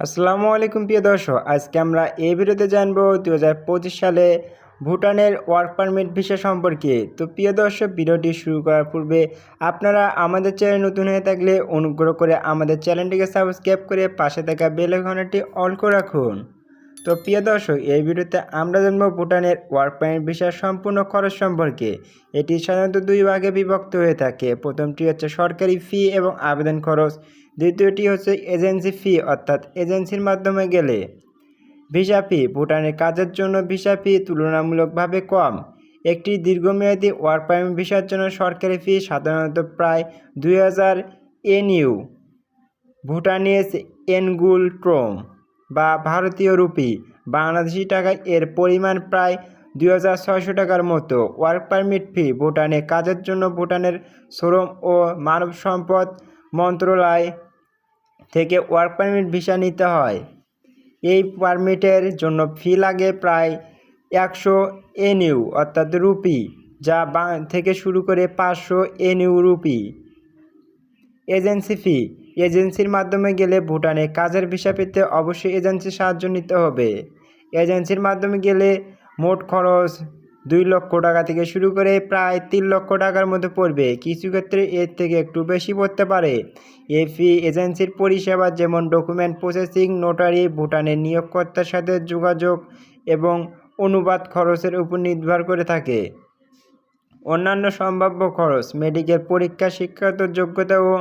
আসসালামু আলাইকুম প্রিয় দর্শক, আজকে আমরা এই ভিডিওতে জানব দু হাজার পঁচিশ সালে ভুটানের ওয়ার্ক পারমিট ভিসা সম্পর্কে। তো প্রিয় দর্শক, ভিডিওটি শুরু করার পূর্বে আপনারা আমাদের চ্যানেল নতুন হয়ে থাকলে অনুগ্রহ করে আমাদের চ্যানেলটিকে সাবস্ক্রাইব করে পাশে থাকা বেল আইকনটি অল করে রাখুন। তো প্রিয় দর্শক, এই ভিডিওতে আমরা জানব ভুটানের ওয়ার্ক পারমিট ভিসার সম্পূর্ণ খরচ সম্পর্কে। এটি সাধারণত দুই ভাগে বিভক্ত হয়ে থাকে। প্রথমটি হচ্ছে সরকারি ফি এবং আবেদন খরচ। দ্বিতীয়টি হচ্ছে এজেন্সি ফি, অর্থাৎ এজেন্সির মাধ্যমে গেলে। ভিসা ফি ভুটানের কাজের জন্য ভিসা ফি তুলনামূলকভাবে কম। একটি দীর্ঘমেয়াদী ওয়ার্ক পারমিট ভিসার জন্য সরকারি ফি সাধারণত প্রায় দুই হাজার এনইউ, ভুটানিজ এনগুল ট্রোম বা ভারতীয় রুপি। বাংলাদেশি টাকায় এর পরিমাণ প্রায় দুই হাজার ছয়শো টাকার মতো। ওয়ার্ক পারমিট ফি, ভুটানে কাজের জন্য ভুটানের শ্রম ও মানব সম্পদ মন্ত্রণালয় থেকে ওয়ার্ক পারমিট ভিসা নিতে হয়। এই পারমিটের জন্য ফি লাগে প্রায় একশো এনইউ, অর্থাৎ রুপি, যা থেকে শুরু করে পাঁচশো এনইউ রুপি। এজেন্সি ফি এজেন্সির মাধ্যমে গেলে ভুটানে কাজের ভিসা পেতে অবশ্যই এজেন্সির সাহায্য নিতে হবে। এজেন্সির মাধ্যমে গেলে মোট খরচ দুই লক্ষ টাকা থেকে শুরু করে প্রায় তিন লক্ষ টাকার মধ্যে পড়বে। কিছু ক্ষেত্রে এর থেকে একটু বেশি পড়তে পারে। এই ফি এজেন্সির পরিষেবা যেমন ডকুমেন্ট প্রসেসিং, নোটারি, ভুটানের নিয়োগকর্তার সাথে যোগাযোগ এবং অনুবাদ খরচের উপর নির্ভর করে থাকে। অন্যান্য সম্ভাব্য খরচ, মেডিকেল পরীক্ষা, শিক্ষাগত যোগ্যতা ও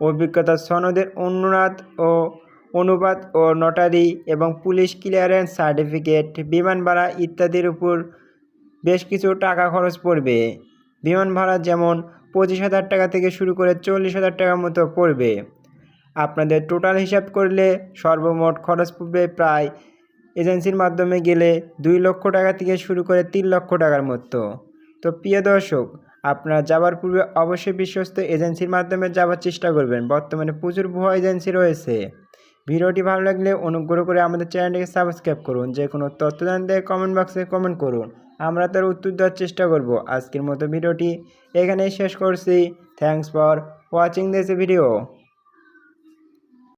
অভিজ্ঞতা সনদের অনুনাদ ও অনুবাদ ও নটারি এবং পুলিশ ক্লিয়ারেন্স সার্টিফিকেট, বিমান ভাড়া ইত্যাদির উপর বেশ কিছু টাকা খরচ পড়বে। বিমান ভাড়া যেমন পঁচিশ হাজার টাকা থেকে শুরু করে চল্লিশ হাজার টাকার মতো পড়বে। আপনাদের টোটাল হিসাব করলে সর্বমোট খরচ পড়বে প্রায় এজেন্সির মাধ্যমে গেলে দুই লক্ষ টাকা থেকে শুরু করে তিন লক্ষ টাকার মতো। তো প্রিয় দর্শক আপনারা যাওয়ার পূর্বে অবশ্যই বিশ্বস্ত এজেন্সির মাধ্যমে যাওয়ার চেষ্টা করবেন। বর্তমানে প্রচুর ভুয়া এজেন্সি রয়েছে। ভিডিওটি ভালো লাগলে অনুগ্রহ করে আমাদের চ্যানেলটিকে সাবস্ক্রাইব করুন। যে কোনো তথ্য জানতে কমেন্ট বক্সে কমেন্ট করুন। আমরা তার উত্তর দেওয়ার চেষ্টা করব। আজকের মতো ভিডিওটি এখানেই শেষ করছি। Thanks for watching this video